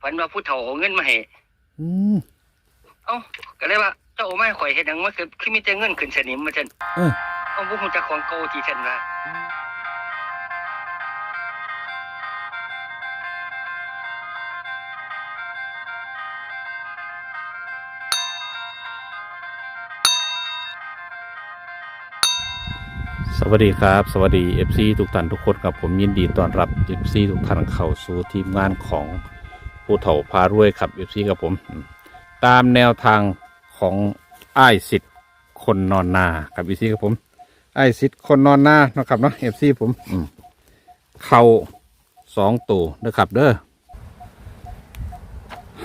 ฝันว่าผู้เฒ่าเอาเงินมาให้อืมเอ้าก็เลยว่าเจ้าเอามาให้ข่อยเฮ็ดหยังมันคือคือมีแต่เงินขึ้นสนิมมาซั่นเออเอ้าบ่ฮู้จักของเก่าที่ซั่นว่าสวัสดีครับ สวัสดี FC ทุกท่านทุกคนครับผมยินดีต้อนรับ FC ทุกท่านเข้าสู่ทีมงานของ ผู้เฒ่าพารวยครับ FC ครับผม ตามแนวทางของไอ้สิทธิ์คนนอนนาครับ FC ครับผมไอ้สิทธิ์คนนอนนานะครับเนาะ FC ผมอืมเข้าสองตัวนะครับเด้อ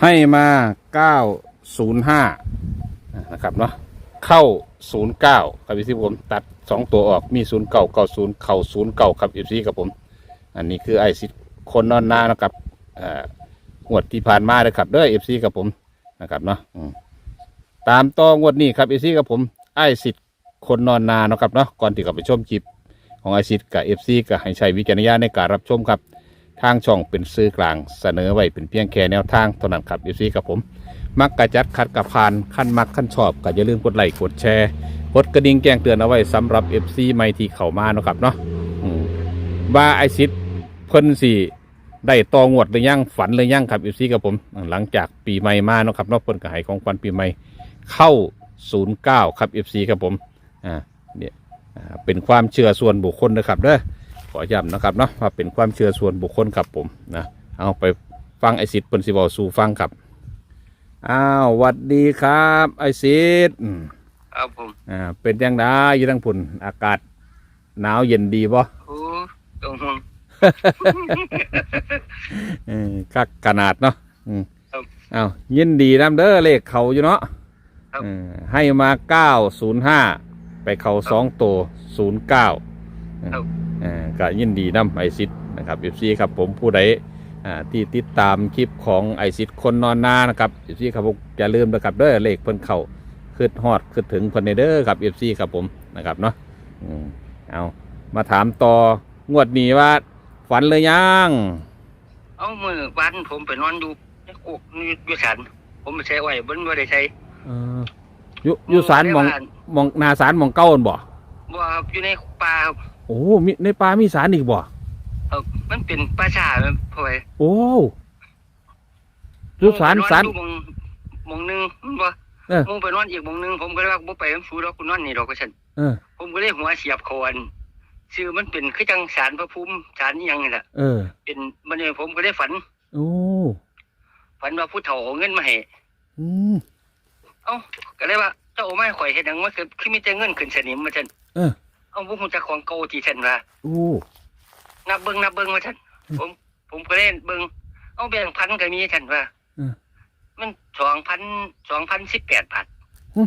ให้มาเก้าศูนย์ห้านะครับเนาะเข้าศูนย์เก้าครับพี่ผม ตัดสองตัวออกมีศูนย์เก้าเก้าศูนย์เข่าศูนย์เก้าครับเอฟซีครับผม อันนี้คือไอซิคนนอนนานะครับอ่อ งวดที่ผ่านมาเลยครับเด้อเอฟซีครับผมนะครับเนาะอืมตามต่องวดนี้ครับเอฟซีครับผมไอซิดคนนอนนาเนาะครับเนาะก่อนที่จะไปชมคลิปของไอซิดกับเอฟซีก็ให้ใช้วิจารณญาณในการรับชมครับ ทางช่องเป็นซื้อกลางเสนอไว้เป็นเพียงแค่แนวทางเท่านั้นครับเอฟซีครับผม มักกระจัดขัดกับพานขั้นมักขั้นชอบก็อย่าลืมกดไลค์กดแชร์กดกระดิ่งแจ้งเตือนเอาไว้สำหรับ FC ใหม่ที่เข้ามาเนาะครับเนาะอืมว่าไอซิดเพิ่นสี่ ได้ตองวดหรือยังฝันหรือยังครับ FC กับผมหลังจากปีใหม่มาเนาะครับเนาะเพิ่นก็ให้ของขวัญปีใหม่เข้า 09 ครับ FC ครับผมอ่าเนี่ยอ่าเป็นความเชื่อส่วนบุคคลนะครับเด้อขอย้ำนะครับเนาะว่าเป็นความเชื่อส่วนบุคคลครับผมนะเอาไปฟังไอซิดเพิ่นสิเว้าสู่ฟังครับอ้าวหวัดดีครับไอซิดอืมครับผมอ่าเป็นยังไงอยู่ทั้งพุ่นอากาศหนาวเย็นดีบ่โอ้ตรงห่วง เออคักขนาดเนาะอืมครับอ้าวยินดีน้ำเด้อเลขเขาอยู่เนาะครับ เออให้มาเก้าศูนย์ห้าไปเขาสองตัวศูนย์เก้าครับเออก็ยินดีน้ำไอซิดนะครับเอฟซีครับผมผู้ใดอ่าที่ติดตามคลิปของไอซิดคนนอนนานะครับเอฟซีครับผมอย่าลืมนะครับเด้อเลขเพิ่นเขาขึ้นฮอดขึ้นถึงเพิ่นในเด้อครับเอฟซีครับผมนะครับเนาะอืมเอามาถามต่องวดนี้ว่า ฝันเลยยังเอามือวันผมไปนอนอยู่ในกุกนี่อยู่สันผมไปใช้ไว้บนบ่ได้ใช้เอออยู่อยู่สารหมองหมองหนาสารหมองเก้าหั่นบ่บ่ครับอยู่ในป่าครับโอ้มีในป่ามีสารอีกบ่ครับมันเป็นป่าช้าครับพ่อไว้โอ้อยู่สารผมไปนอนสารอยู่หมองหมองหนึงมันบ่เออผมไปนอนอีกหมองหนึงผมก็เลยว่าบ่ไปมันฟูดอกกูนอนนี่ดอกก็ฉันเออผมก็เลยหัวเสียบโคน ชื่อมันเป็นคือจังสารพระภูมิสารอีหยังนี่แหละเออ เป็นมันเนี่ยผมก็ได้ฝัน โอ้ฝันว่าผู้เฒ่าเอาเงินมาให้อืมเอ้าก็เลยว่าเจ้าเอามาให้ข่อยเฮ็ดหยังมันคือคือมีแต่เงินขึ้นสนิมมาซั่นเออเอ้าบ่ฮู้จักของเก่าที่ซั่นว่าโอ้นับเบิ่งนับเบิ่งว่าซั่นผมผมก็เล่นเบิ่งเอ้าแบ่งพันก็มีซั่นว่าเออมัน2,000 2,018บาทหึ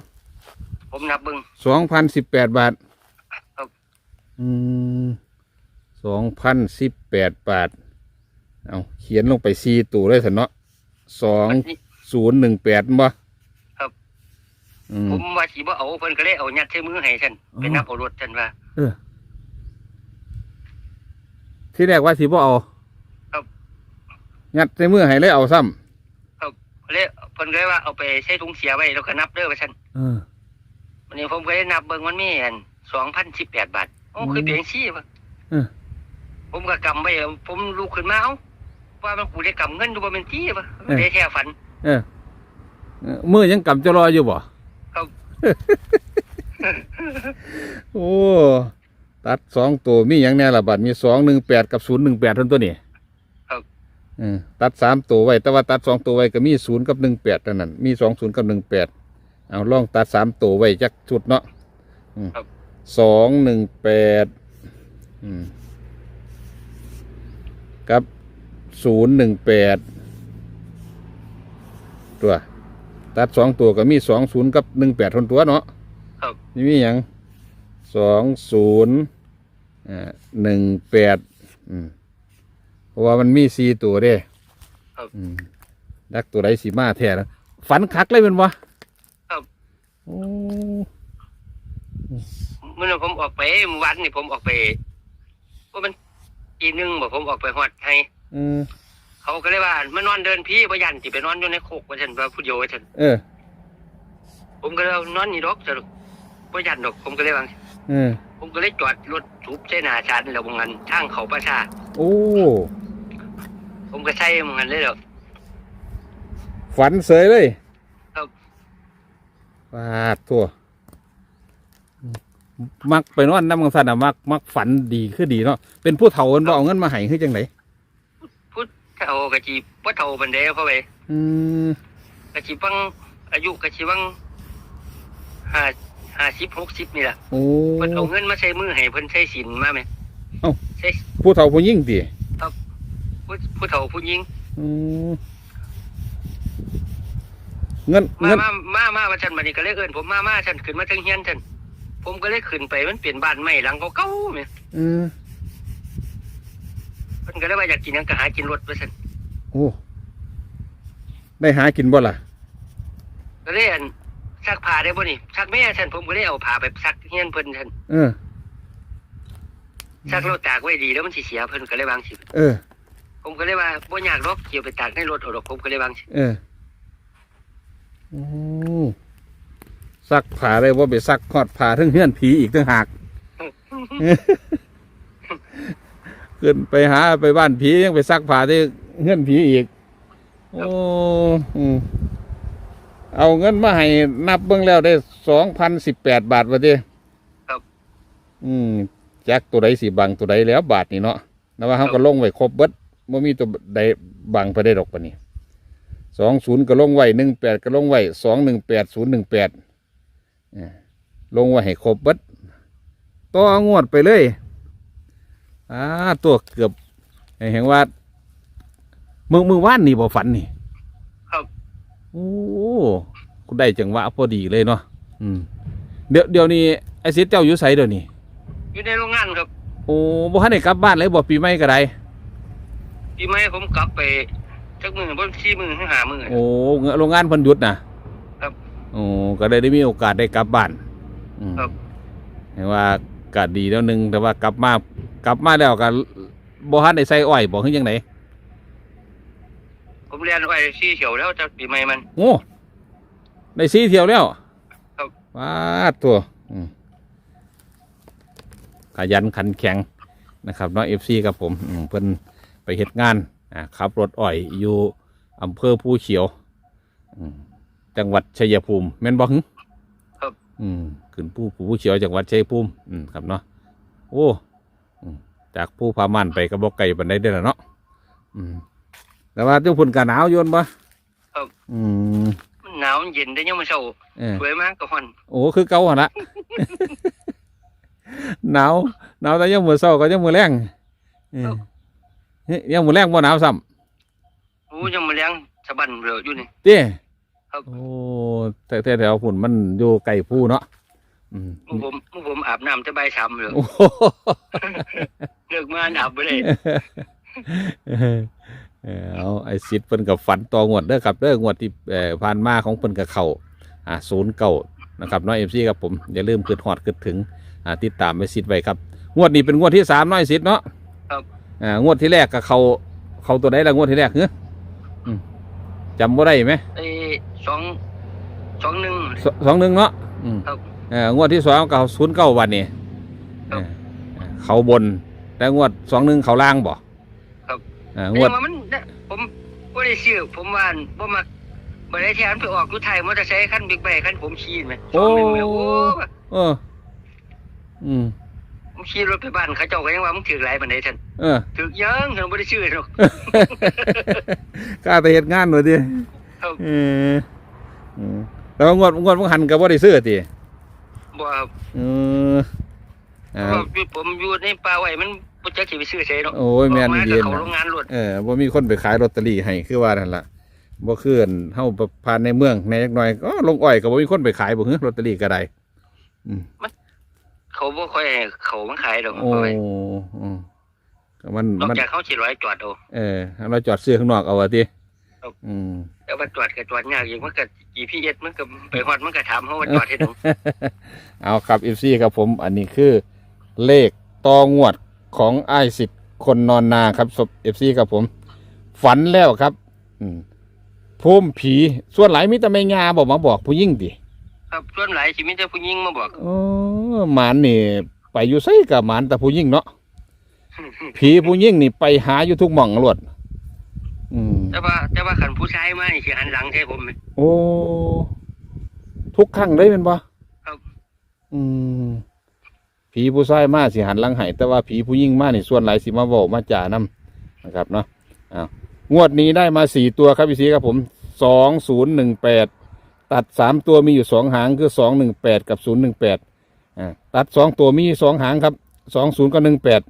ผมนับเบิ่งสองพันสิบแปดบาทครับอืม สองพันสิบแปดบาท เอาเขียนลงไปสี่ตัวเลยสันเนาะสองอันนี้ศูนย์หนึ่งแปดบ่ครับอืมผมว่าสิบ่เอาเพิ่นก็เลยเอายัดใส่มือให้ซั่นอ๋อไปนับเอารถซั่นว่าเออที่แรกว่าสิบ่เอาครับงัดในมือให้เลยเอาซ้เลยเพิ่นก็เลยว่าเอาไปใส่ถุงเสียไว้แล้วก็นับเด้อว่าซั่นำเออวันนี้ผมก็ได้นับเบิ่งมันมีอันสองพันสิบแปดบาทโอ้อืมคือเปลี่ยนซี่ปะเออผมก็กำไว้แล้วผมลุกขึ้นมาเอ้าว่ามันกูได้กำเงินดูว่าเป็นที่ปะได้แค่ฝันเออเออมือยังกำจะรออยู่บ่ครับโอ้ตัดสองตัวมีอย่างแน่ละบัดมีสองหนึ่งแปดกับศูนย์หนึ่งแปดทั้งตัวนี่ครับเออตัดสามตัวไว้ แต่ว่าตัดสองตัวไว้ก็มีศูนย์กับหนึ่งแปดเท่านั้น มีสองศูนย์กับหนึ่งแปดเอาลองตัดสามตัวไว้จักชุดเนาะอืม สองหนึ่งแปดอืมกับศูนย์หนึ่งแปดตัว ตัดสองตัวก็มีสองศูนย์กับหนึ่งแปดทนตัวเนาะครับนี่มีอย่างสองศูนย์หนึ่งแปดเพราะว่ามันมีสี่ตัวเด้ครับอืมดักตัวใดสีมาแท้แล้วฝันคักเลยเป็นวะครับโอ้ เมื่อนั้นผมออกไปเมื่อวันนี่ผมออกไปว่ามันอีหนึงบอกผมออกไปฮอดให้เออเเขาก็เลยว่ามานอนเดินพี่บ่ยันสิไปนอนอยู่ในโคกว่าซั่นว่าผู้เดียวว่าซั่นเออ ผมก็เลยเอานอนนี่ดอกสรุปบ่ยันดอกผมก็เลยว่าเออ ผมก็เลยจอดรถทุบใส่หน้าชานแล้วบ่งั้นทางเขาประชา โอ้ ผมก็ใช้บ่งั้นเลยดอก ฝันเสยเลยครับ ปาดทั่ว มักไปนอนน้ำมังสันอะมักมักฝันดีคือดีเนาะเป็นผู้เฒ่ามันบ่เอาเงินมาให้คือจังไดพุทธเฒ่าก็สิบ่เฒ่าปานใดเพราะไปอืมก็สิบังอายุก็สิบัง5 50 60นี่ล่ะโอ้เพิ่นเอาเงินมาใช้มือให้เพิ่นใช้สินมาไหมเอ้าใช้ผู้เฒ่าผู้ยิ่งติผู้ผู้เฒ่าผู้หญิงอืมเงินมาเงินมามามาว่าฉันบัดนี้ก็เลยเอิ้นผมมามาฉันขึ้นมาถึงเฮียนฉัน ผมก็เลยขึ้นไปมันเปลี่ยนบ้านใหม่หลังเก่าๆแม่อืมเพิ่นก็เลยว่าอยากกินหยังก็หากินรถว่าซั่นโอ้ได้หากินบ่ล่ะ ก็เลยอันซักผ้าได้บ่นี่ซักแม่ฉันผมก็เลยเอาผ้าไปซักเฮียนเพิ่นฉันเออ ซักแล้วตากไว้ดีแล้วมันสิเสียเพิ่นก็เลยวางสิเออ ผมก็เลยว่าบ่ยากหรอกเกี่ยวไปตากในรถเอาดอกผมก็เลยวางสิเออโอ้ ซักผ้าได้ว่าไปซักทอดผ้าทั้งเฮือนผีอีกตั้งหาก ขึ้นไปหาไปบ้านผียังไปซักผ้าที่เฮือนผีอีก โอ้อืมเอาเงินมาให้นับเบื้องแล้วได้สองพันสิบแปดบาทวะเด้ครับ อืมแจ็คตัวใดสีบังตัวใดแล้วบาทนี่เนาะแต่ว่าเขาก็ลงไว้ครบเบิดบ่มีตัวใดบังไปได้ดอกปะนี่สองศูนย์ก็ลงไว้หนึ่งแปดก็ลงไว้สองหนึ่งแปดศูนย์หนึ่งแปด ลงไว้ให้ครบเบิดต่องวดไปเลยอ่าตัวเกือบเห็นว่ามือมือว่านนี่บ่ฝันนี่ครับโอ้กูได้จังหวะพอดีเลยเนาะอืมเดี๋ยวเดี๋ยวนี้ไอ้สิทธิ์เจ้าอยู่ไสเดี๋ยวนี้อยู่ในโรงงานครับโอ้บ่ทันได้กลับบ้านเลยบ่ปีใหม่ก็ได้ปีใหม่ผมกลับไปจักมื้อบ่สี่มื้อถึงห้ามื้อโอ้เงนโรงงานเพิ่นหยุดนะครับ โอ้ก็ได้ได้มีโอกาสได้กลับบ้านอืมครับ เห็นว่าก็ดีแล้วหนึงแต่ว่ากลับมากลับมาแล้วก็บ่ทันได้ใส่อ้อยบ่คือจังไดผมเรียนไว้สี่เขียวแล้วจากปีใหม่มัน โอ้ได้สีเที่ยวแล้วครับว้าดตัวอืมขยันขันแข็งนะครับเน้องเอฟซีกับผมอืมเพิ่นไปเฮ็ดงานอ่าขับรถอ้อยอยู่อำเภอภูเขียวอืม จังหวัดชัยภูมิแม่นบ่หึครับ อืมขึ้นภูภูเขียวจังหวัดชัยภูมิอืมครับเนาะโอ้อืมจากภูพามันไปกับบ่ไก่บันไดเด้อล่ะเนาะอืมแต่ว่าเจ้าพุ่นกะหนาวโยนบ่ครับ อืมมันหนาวมันเย็นได้ยังมื้อเช้าเออ สวยมากก็ฮ้อนโอ้คือเก่าหั่นละ หนาวหนาวแต่ยังมือเศร้าก็ยังมือแรงเออเฮ้ยยังมือแรงบ่หนาวซ้โอ้ยังมาเลี้ยงสะบันเบลออยู่นี่ำเต้ ครับโอ้แต่แต่แถวฝุ่นมันอยู่ไกลผู้เนาะอืมหมู่ผมหมู่ผมอาบน้ำจะใบายสามเลยโอ้โหเลิกมาอาบไปเลยเออเออเอาไอ้สิทธิ์เพิ่นกับฝันต่องวดเด้อครับเด้องวดที่เอ่อผ่านมาของเพิ่นกับเขาอ่าศูนย์เก่านะครับน้อยเอฟซีครับผมอย่าลืมขึ้นฮอดขึ้นถึงอ่าติดตามไปสิทธิ์ไว้ครับงวดนี้เป็นงวดที่สามน้อยสิทธิ์เนาะครับ อ่างวดที่แรกกับเขาเขาตัวใดละงวดที่แรกเฮ้อืมจำบ่ได้ไหม ไอ้ สองสองหนึ่ง สสองหนึ่งเนาะอืมครับเอ่องวดที่สองกับศูนย์เก้าวันนี้ครับเออเขาบนแต่งวดสองหนึ่งเขาล่างบ่ครับอ่างแต่วดว่ามันเนี่ยผมบ่ได้ซื้อผมว่าบ่มักบ่ได้แทนไปออกรถไทยมอเตอร์ไซค์คันบิ๊กไบค์คันผมขี่ไหมสองหนึ่งแม่โอ้เออ อืมผมขี่รถไปบ้านเขาเจ้าก็ยังว่ามึงถือหลายปานใดท่านเออ ถือยังฉันบ่ได้ซื้อหรอก กล้าแต่เหตุงานหน่อยดิครับ เอออืม แต่ว่างวดงวดมึงหันกับว่าได้ซื้อติบ่ครับเออเพอ่าราะว่าผมอยู่ในป่าไว้มันบ่จักสิไปซื้อไสเนาะโอ้ยแม่นออกมาเย็นก็เขานะโรงงานรถเออบ่มีคนไปขายลอตเตอรี่ให้คือว่านั่นล่ะบ่คืออั่นเฮาผ่านในเมืองในจักหน่อยก็ลงอ้อยก็บ่มีคนไปขายบ่ฮึลอตเตอรี่ก็ได้เขาบ่ค่อยให้เขามาขายดอกโอ้เอาไว้อืมก็มันนอกมันจากเขาสิร้อยจอดเอาเออเราจอดซื้อข้างนอกเอาอะติ ครับ อืม แต่ว่าจอดก็จอดยากอีกมันก็ GPS มันก็ไปฮอดมันก็ถามเฮาว่าจอดเฮ็ดหยังเอาครับ FC ครับผมอันนี้คือเลขต่องวดของไอ้ายสิทธิ์คนนอนนาครับศพ FC ครับผม ฝันแล้วครับ อืมภูมิผีส่วนหลายมิตรไม่งาบอกมาบอกผู้ยิ่งดิครับส่วนหลายสิมีแต่ผู้หญิงมาบอกเออหมานนี่ ไปอยู่ไสกับหมานแต่ผู้ยิ่งเนาะ ผีผู้ยิ่งนี่ไปหาอยู่ทุกหม่องรวด อืมแต่ว่า แต่ว่าคันผู้ชายมานี่สิหันหลังใส่ผมไหม โอ้ทุกครั้งเลยเป็นบ่ครับ อืมผีผู้ชายมาสิหันหลังให้แต่ว่าผีผู้ยิ่งมานี่ส่วนหลายสิมาเว้ามาจ่านํนะครับเนาะอ้าวงวดนี้ได้มาสี่ตัวครับพี่สีครับผมสองศูนย์หนึ่งแปดตัดสามตัวมีอยู่สองหางคือสองหนึ่งแปดกับศูนย์หนึ่งแปดอ่าตัดสองตัวมีสองหางครับสองศูนย์กับหนึ่งแปด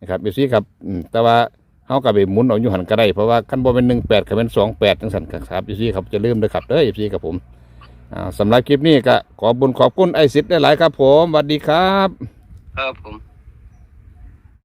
นะครับพี่สีครับอืมแต่ว่า เฮากับไปหมุนเอาอยู่หันก็ได้เพราะว่ากันบ่เป็นหนึ่งแปดก็เป็นสองแปดทั้งสันครับพี่สีครับจะลืมเลยครับเด้อพี่สีครับผมอ่าสำหรับคลิปนี้ก็ขอบุญขอบคุณไอซิดได้หลายครับ ผมสวัสดีครับ ครับผม